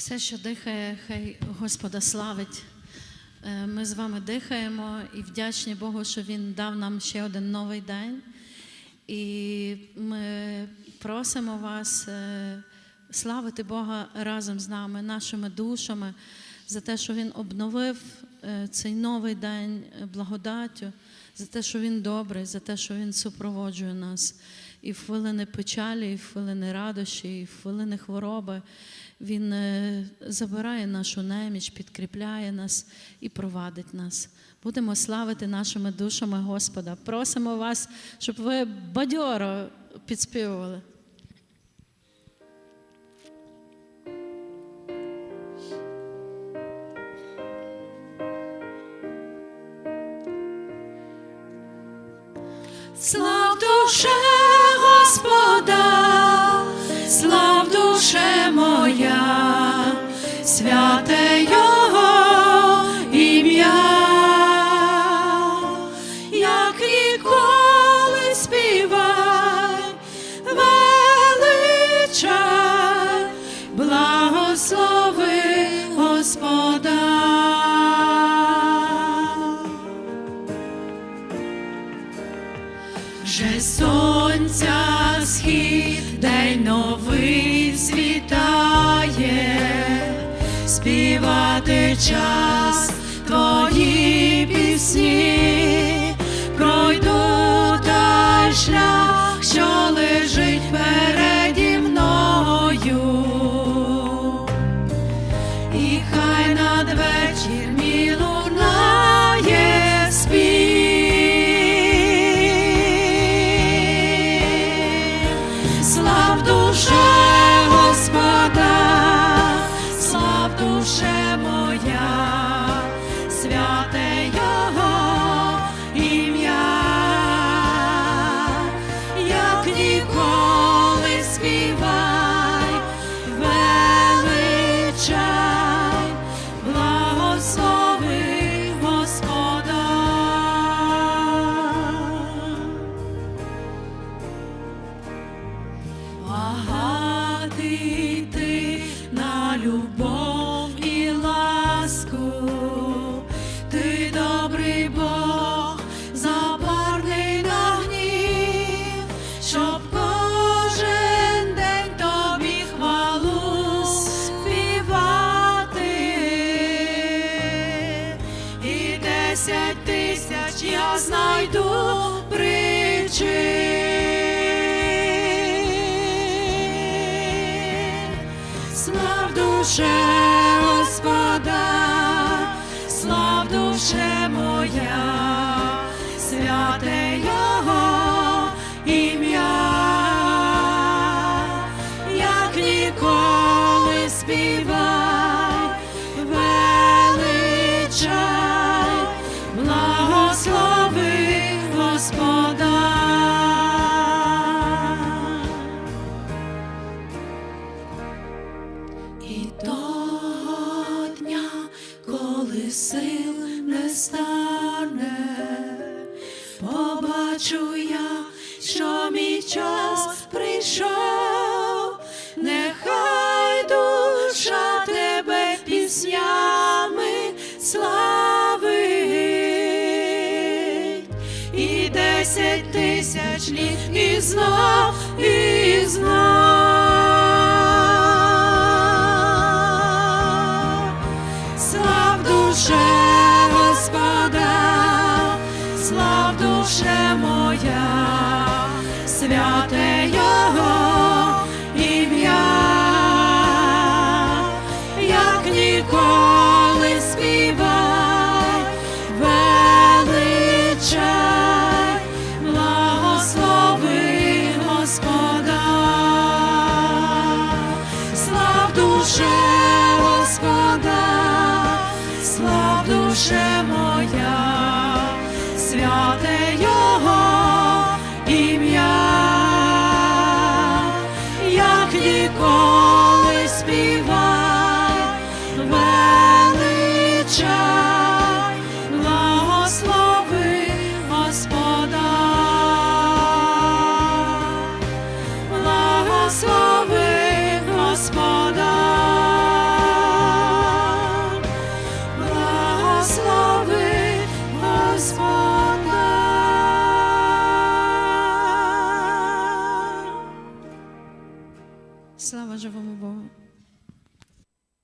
Все, що дихає, хай Господа славить. Е, Ми з вами дихаємо і вдячні Богу, що Він дав нам ще один новий день. І ми просимо вас е, славити Бога разом з нами, нашими душами, за те, що Він обновив е, цей новий день благодаттю, за те, що Він добрий, за те, що Він супроводжує нас і хвилини печалі, і хвилини радощі, і хвилини хвороби. Він е, забирає нашу неміч, підкріпляє нас і провадить нас. Будемо славити нашими душами Господа. Просимо вас, щоб ви бадьоро підспівували. Слав душе Господа, моя, святе Його ім'я, як ніколи співай, величай, благослови Господа. Вже сонця схід, день новий співати час твої пісні, пройду любов і ласку, ти добрий Бог, запарний на гнів, щоб кожен день тобі хвалу співати. І десять тисяч я знайду причин. Слав душе Господа, слав душе моя, святе Його І того дня, коли сил не стане, побачу я, що мій час прийшов, нехай душа тебе піснями славить, і десять тисяч літ і знов, і знов. душе моя, святе Його ім'я, як ніколи співай, величай, благослови Господа, слав душе. святе Його ім'я, як ніколи співай, величай, благослови Господа, благослови. já vamos embora.